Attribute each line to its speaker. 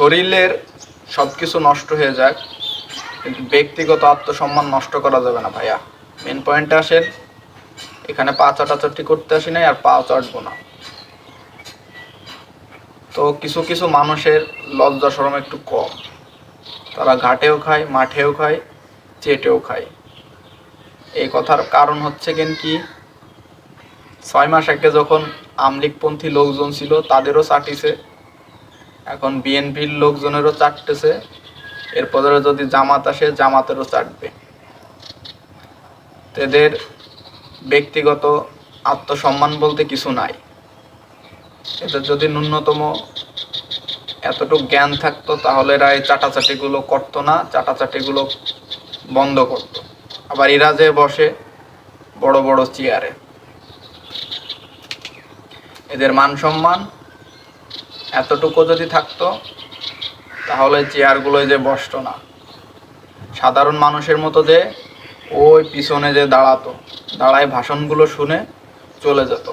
Speaker 1: শরীরের সব কিছু নষ্ট হয়ে যাক, কিন্তু ব্যক্তিগত আত্মসম্মান নষ্ট করা যাবে না ভাইয়া। মেন পয়েন্টে আসেন, এখানে পা চাটাচাটি করতে আসি নাই আর পা চাটবো না। তো কিছু কিছু মানুষের লজ্জা সরম একটু কম। তারা ঘাটেও খায়, মাঠেও খায়, চেটেও খায়। এই কথার কারণ হচ্ছে কেন কি, ছয় মাস আগে যখন আমলিকপন্থী লোকজন ছিল, তাদেরও চাটিছে। এখন বিএনপির লোকজনেরও চাটতেছে এরপরে যদি জামাত আসে, জামাতেরও চাটবে। এদের ব্যক্তিগত আত্মসম্মান বলতে কিছু নাই। এদের যদি ন্যূনতম এতটুকু জ্ঞান থাকতো, তাহলে এরা এই চাটাচাটিগুলো করতো না, চাটাচাটিগুলো বন্ধ করতো। আবার এরা যে বসে বড় বড় চেয়ারে। এদের মান সম্মান এতটুকু যদি থাকতো, তাহলে চেয়ারগুলোয় যে বসতো না। সাধারণ মানুষের মতো যে ওই পিছনে যে দাঁড়াতো, দাঁড়ায় ভাষণগুলো শুনে চলে যেত।